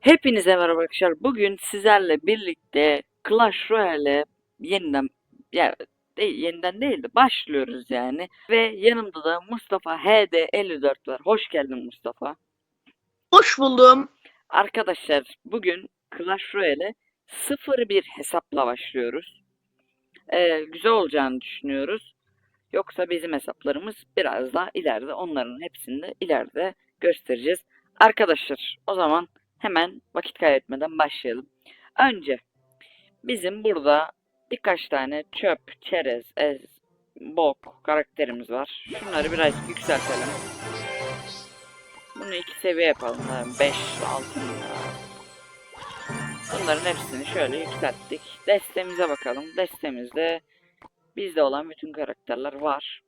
Hepinize merhaba arkadaşlar. Bugün sizlerle birlikte Clash Royale yeniden ya değil, yeniden değil de başlıyoruz yani. Ve yanımda da Mustafa HD54 var. Hoş geldin Mustafa. Hoş buldum. Arkadaşlar bugün Clash Royale 01 hesapla başlıyoruz. Ee, güzel olacağını düşünüyoruz. Yoksa bizim hesaplarımız biraz daha ileride. Onların hepsini de ileride göstereceğiz. Arkadaşlar o zaman hemen vakit kaybetmeden başlayalım. Önce bizim burada birkaç tane çöp, çerez, ez, bok karakterimiz var. Şunları biraz yükseltelim. Bunu iki seviye yapalım. 5, 6 Bunların hepsini şöyle yükselttik. Destemize bakalım. Destemizde bizde olan bütün karakterler var.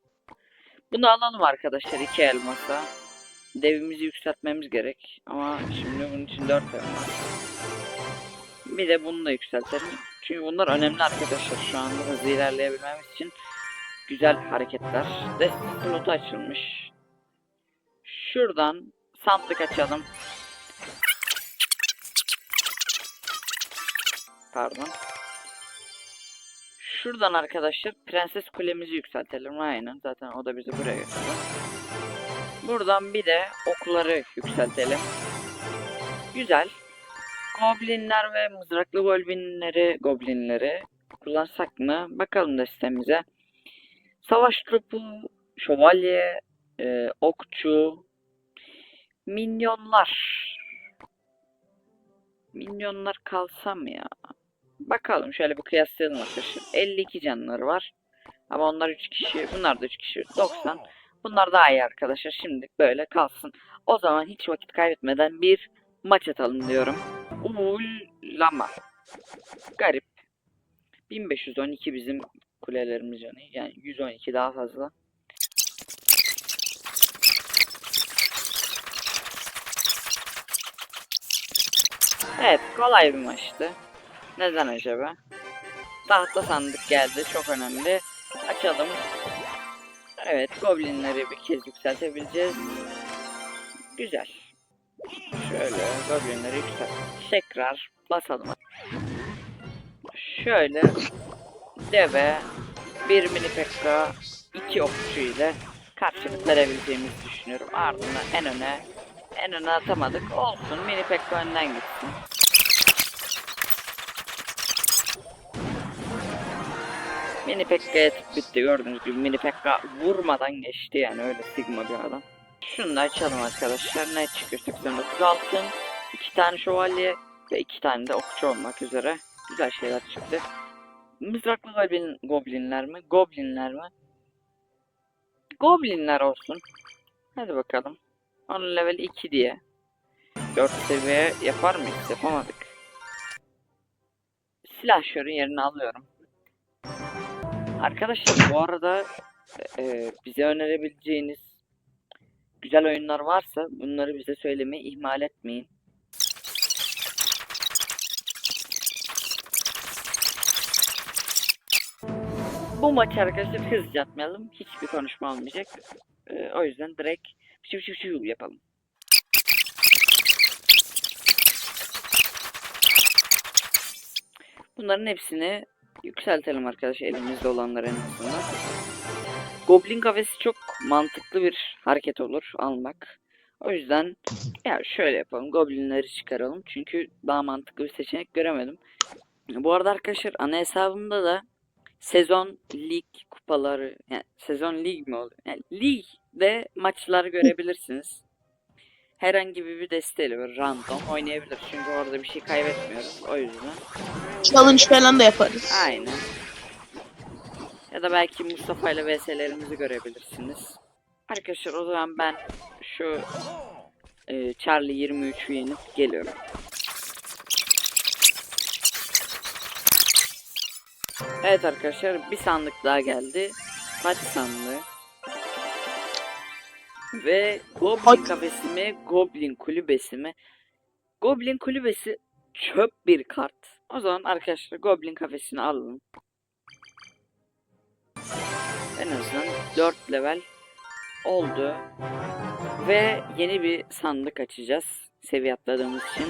Bunu alalım arkadaşlar iki elmasa. Devimizi yükseltmemiz gerek. Ama şimdi bunun için 4 elmas. Bir de bunu da yükseltelim. Çünkü bunlar önemli arkadaşlar şu anda hızlı ilerleyebilmemiz için. Güzel hareketler. Deste slotu açılmış. Şuradan sandık açalım. Pardon. Şuradan arkadaşlar prenses kulemizi yükseltelim. Aynen zaten o da bizi buraya götürdü. Buradan bir de okları yükseltelim. Güzel. Goblinler ve mızraklı goblinleri, goblinleri kullansak mı? Bakalım destemize. Savaş trupu, şövalye, e, okçu, minyonlar. Minyonlar kalsa mı ya? Bakalım şöyle bir kıyaslayalım arkadaşlar. 52 canları var. Ama onlar 3 kişi. Bunlar da 3 kişi. 90. Bunlar daha iyi arkadaşlar. Şimdilik böyle kalsın. O zaman hiç vakit kaybetmeden bir maç atalım diyorum. Ullama. Garip. 1512 bizim kulelerimiz canı. Yani 112 daha fazla. Evet kolay bir maçtı. Neden acaba? Tahta sandık geldi. Çok önemli. Açalım. Evet, goblinleri bir kez yükseltebileceğiz. Güzel. Şöyle goblinleri yükselt. Tekrar basalım. Şöyle deve, bir mini pekka, iki okçu ile karşılık verebileceğimizi düşünüyorum. Ardından en öne en öne atamadık. Olsun mini pekka önden gitsin. Mini Pekka'ya tık bitti gördüğünüz gibi Mini Pekka vurmadan geçti yani öyle sigma bir adam. Şunu da açalım arkadaşlar. Ne çıkıyor? 89 altın, 2 tane şövalye ve 2 tane de okçu olmak üzere. Güzel şeyler çıktı. Mızraklı goblin, goblinler mi? Goblinler mi? Goblinler olsun. Hadi bakalım. Onun level 2 diye. 4 seviye yapar mıyız? Yapamadık. Silahşörün yerini alıyorum. Arkadaşlar bu arada e, bize önerebileceğiniz güzel oyunlar varsa bunları bize söylemeyi ihmal etmeyin. Bu maçı arkadaşlar hızlıca atmayalım. Hiçbir konuşma olmayacak. E, o yüzden direkt şıv şıv şıv yapalım. Bunların hepsini yükseltelim arkadaşlar elimizde olanları en azından. Goblin kafesi çok mantıklı bir hareket olur almak. O yüzden ya şöyle yapalım. Goblinleri çıkaralım. Çünkü daha mantıklı bir seçenek göremedim. Bu arada arkadaşlar ana hesabımda da sezon lig kupaları yani sezon lig mi oluyor? Yani ligde maçları görebilirsiniz. Herhangi bir desteğiyle böyle random oynayabilir. Çünkü orada bir şey kaybetmiyoruz. O yüzden. Challenge falan da yaparız. Aynen. Ya da belki Mustafa ile VS'lerimizi görebilirsiniz. Arkadaşlar o zaman ben şu e, Charlie 23'ü yenip geliyorum. Evet arkadaşlar bir sandık daha geldi. Kaç sandığı? Ve Goblin Hadi. kafesi mi? Goblin kulübesi mi? Goblin kulübesi çöp bir kart. O zaman arkadaşlar Goblin kafesini alalım. En azından 4 level oldu. Ve yeni bir sandık açacağız. seviye atladığımız için.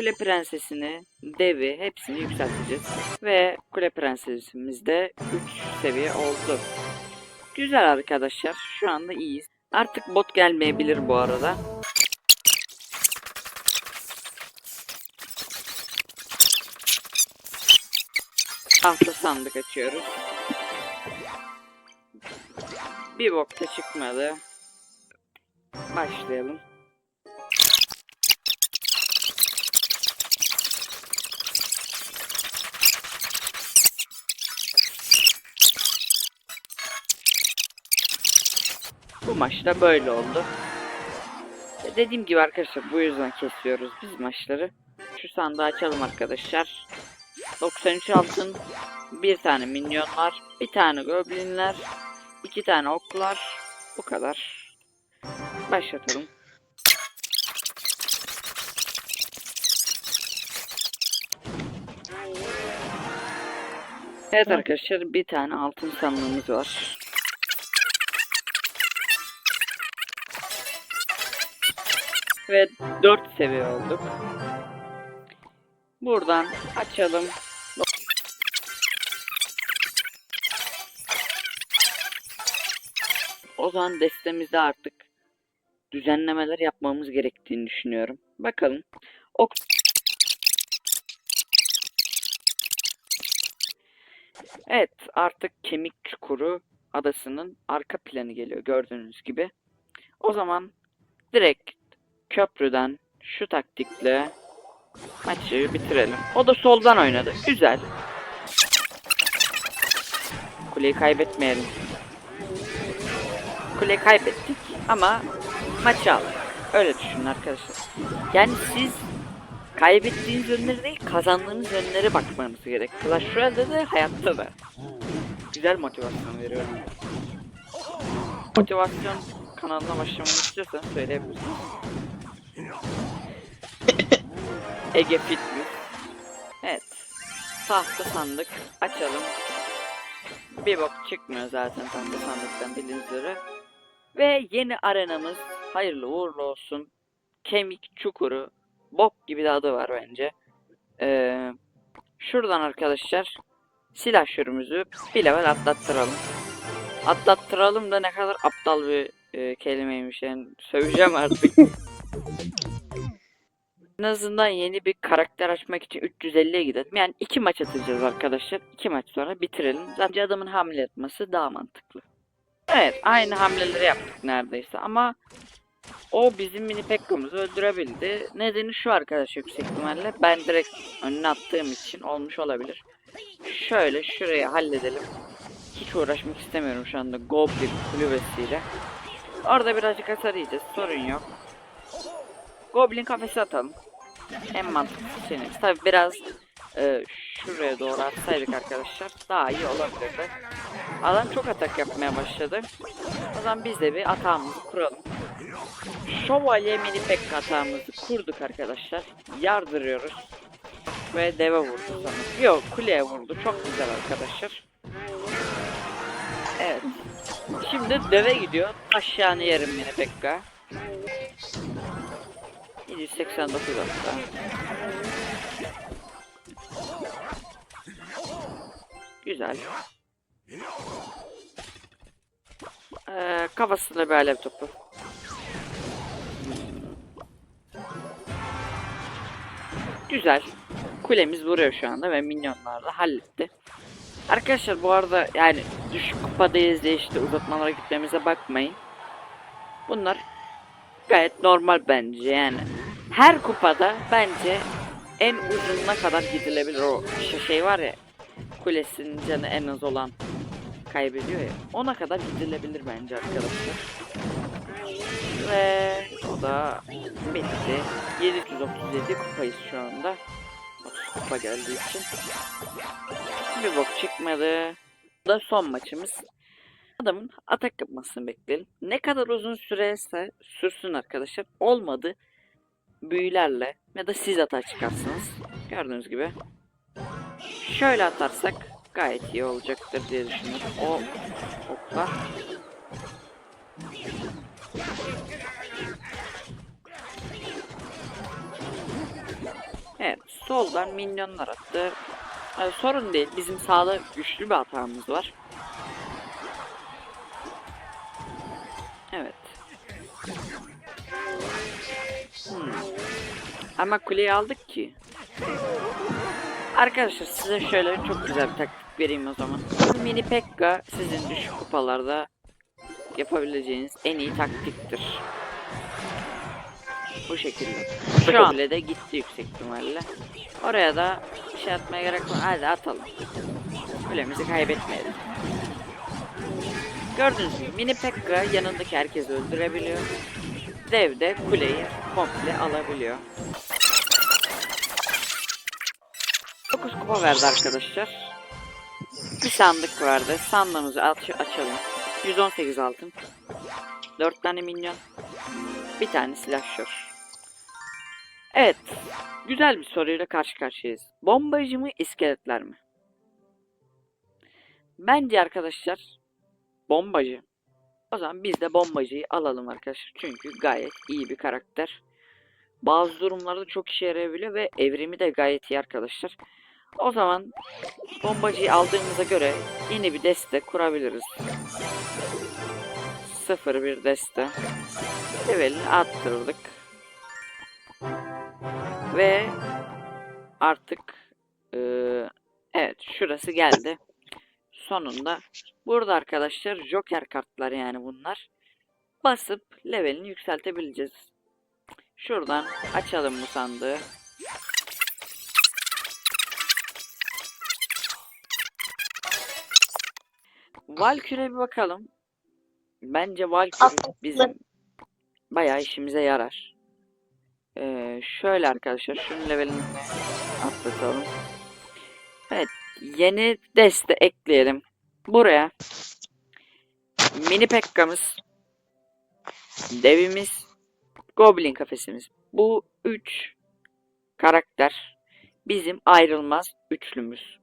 Kule prensesini, devi hepsini yükselteceğiz. Ve kule prensesimiz de 3 seviye oldu. Güzel arkadaşlar. Şu anda iyiyiz. Artık bot gelmeyebilir bu arada. Tahta sandık açıyoruz. Bir bok da çıkmadı. Başlayalım. Bu maçta böyle oldu. E, Dediğim gibi arkadaşlar bu yüzden kesiyoruz biz maçları. Şu sandığı açalım arkadaşlar. 93 altın, bir tane minyonlar, bir tane goblinler, iki tane oklar. Bu kadar. Başlatalım. Evet arkadaşlar bir tane altın sandığımız var. Ve 4 seviye olduk. Buradan açalım. O zaman destemizde artık düzenlemeler yapmamız gerektiğini düşünüyorum. Bakalım. Ok Evet, artık Kemik Çukuru adasının arka planı geliyor gördüğünüz gibi. O zaman direkt köprüden şu taktikle maçı bitirelim. O da soldan oynadı. Güzel. Kuleyi kaybetmeyelim. Kuleyi kaybettik ama maçı aldık. Öyle düşünün arkadaşlar. Yani siz kaybettiğiniz yönleri değil kazandığınız yönlere bakmanız gerek. Clash Royale'de de hayatta da. Güzel motivasyon veriyorum. Motivasyon kanalına başlamamı istiyorsan söyleyebilirsin. Ege Fitness. Evet. Tahta sandık. Açalım. Bir bok çıkmıyor zaten tahta sandıktan bildiğiniz üzere. Ve yeni arenamız hayırlı uğurlu olsun. Kemik çukuru. Bok gibi de adı var bence. Ee, şuradan arkadaşlar silah şürümüzü bir level atlattıralım. Atlattıralım da ne kadar aptal bir e, kelimeymiş yani söveceğim artık. En azından yeni bir karakter açmak için 350'ye gidelim. Yani iki maç atacağız arkadaşlar. İki maç sonra bitirelim. Zaten adamın hamle yapması daha mantıklı. Evet aynı hamleleri yaptık neredeyse ama o bizim mini Pekka'mızı öldürebildi. Nedeni şu arkadaş yüksek ihtimalle. Ben direkt önüne attığım için olmuş olabilir. Şöyle şurayı halledelim. Hiç uğraşmak istemiyorum şu anda Goblin kulübesiyle. Orada birazcık hasar yiyeceğiz. Sorun yok. Goblin kafesi atalım. En mantıklı seçeneğimiz. Tabi biraz e, şuraya doğru atsaydık arkadaşlar daha iyi olabilirdi. Adam çok atak yapmaya başladı. O zaman biz de bir atağımızı kuralım. Şövalye mini pek atağımızı kurduk arkadaşlar. Yardırıyoruz. Ve deve vurdu sanırım. Yok kuleye vurdu. Çok güzel arkadaşlar. Evet. Şimdi deve gidiyor. Aşağını yerim mini pekka. 789 hatta. Güzel. Ee, kafasında bir alev topu. Güzel. Kulemiz vuruyor şu anda ve minyonlar da halletti. Arkadaşlar bu arada yani düşük kupadayız diye işte uzatmalara gitmemize bakmayın. Bunlar gayet normal bence yani. Her kupada bence en uzununa kadar gidilebilir o şey var ya kulesinin canı en az olan kaybediyor ya ona kadar gidilebilir bence arkadaşlar. Ve o da bitti. 737 kupayız şu anda. 30 kupa geldiği için. Bir bok çıkmadı. Bu da son maçımız. Adamın atak yapmasını bekleyelim. Ne kadar uzun sürerse sürsün arkadaşlar. Olmadı büyülerle ya da siz atar çıkarsınız. Gördüğünüz gibi. Şöyle atarsak gayet iyi olacaktır diye düşünüyorum. O okla. Evet, soldan minyonlar attı. Ee, sorun değil, bizim sağda güçlü bir hatamız var. Evet. Ama kuleyi aldık ki. Arkadaşlar size şöyle çok güzel bir taktik vereyim o zaman. Mini Pekka sizin düşük kupalarda yapabileceğiniz en iyi taktiktir. Bu şekilde. Şu an bile de gitti yüksek ihtimalle. Oraya da şey atmaya gerek var. Hadi atalım. Kulemizi kaybetmeyelim. Gördüğünüz gibi mini Pekka yanındaki herkesi öldürebiliyor. Dev de kuleyi komple alabiliyor. Kupa verdi arkadaşlar. Bir sandık vardı. Sandığımızı aç açalım. 118 altın. 4 tane minyon. Bir tane silahşör. Evet. Güzel bir soruyla karşı karşıyayız. Bombacı mı iskeletler mi? Bence arkadaşlar bombacı. O zaman biz de bombacıyı alalım arkadaşlar. Çünkü gayet iyi bir karakter. Bazı durumlarda çok işe yarayabiliyor ve evrimi de gayet iyi arkadaşlar. O zaman bombacıyı aldığımıza göre yeni bir deste kurabiliriz. Sıfır bir deste. Levelini arttırdık. Ve artık eee, evet şurası geldi. Sonunda burada arkadaşlar Joker kartlar yani bunlar. Basıp levelini yükseltebileceğiz. Şuradan açalım bu sandığı. Valkyrie'ye bir bakalım. Bence Aslında- bizim bayağı işimize yarar. Ee, şöyle arkadaşlar şunun levelini atlatalım. Evet yeni deste ekleyelim. Buraya mini Pekka'mız devimiz Goblin kafesimiz. Bu üç karakter bizim ayrılmaz üçlümüz.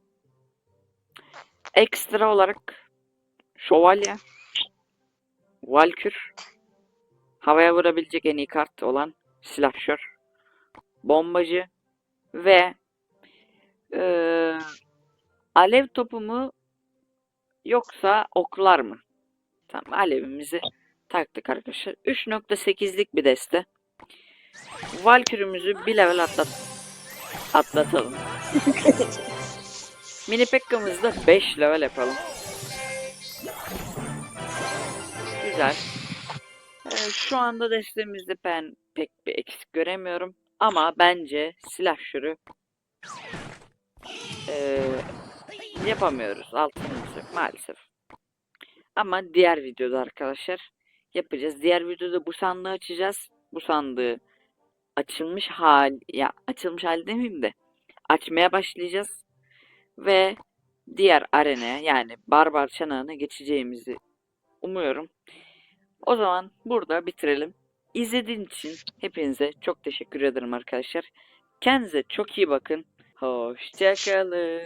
Ekstra olarak Şövalye, Valkür, havaya vurabilecek en iyi kart olan Silahşör, Bombacı ve eee, Alev topu mu yoksa oklar mı? Tamam alevimizi taktık arkadaşlar. 3.8'lik bir deste. Valkürümüzü bir level atlat atlatalım. Mini Pekka'mızı da 5 level yapalım. Güzel. Ee, şu anda destemizde ben pek bir eksik göremiyorum. Ama bence silah şürü ee, yapamıyoruz. Altınımız yok maalesef. Ama diğer videoda arkadaşlar yapacağız. Diğer videoda bu sandığı açacağız. Bu sandığı açılmış hal ya açılmış hal demeyeyim de açmaya başlayacağız. Ve diğer arenaya yani barbar çanağına geçeceğimizi umuyorum. O zaman burada bitirelim. İzlediğiniz için hepinize çok teşekkür ederim arkadaşlar. Kendinize çok iyi bakın. Hoşçakalın.